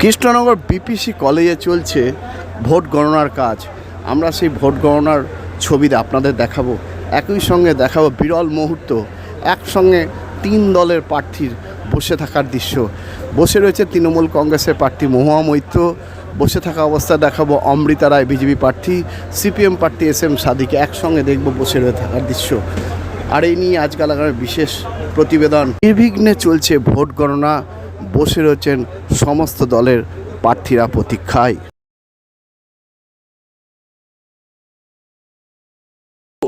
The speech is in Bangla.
কৃষ্ণনগর বিপিসি কলেজে চলছে ভোট গণনার কাজ। আমরা সেই ভোট গণনার ছবি আপনাদের দেখাবো। একই সঙ্গে দেখাবো বিরল মুহূর্ত। একসঙ্গে তিন দলের প্রার্থীর বসে থাকার দৃশ্য। বসে রয়েছে তৃণমূল কংগ্রেসের প্রার্থী মহুয়া মৈত্র। বসে থাকা অবস্থায় দেখাবো অমৃতা রায় বিজেপি প্রার্থী। সিপিএম প্রার্থী এস এম সাদিকে একসঙ্গে দেখব বসে রয়ে থাকার দৃশ্য। আর এই নিয়ে আজকাল আগামী বিশেষ প্রতিবেদন। নির্বিঘ্নে চলছে ভোট গণনা। বসে রয়েছেন সমস্ত দলের প্রার্থীরা প্রতীক্ষায়।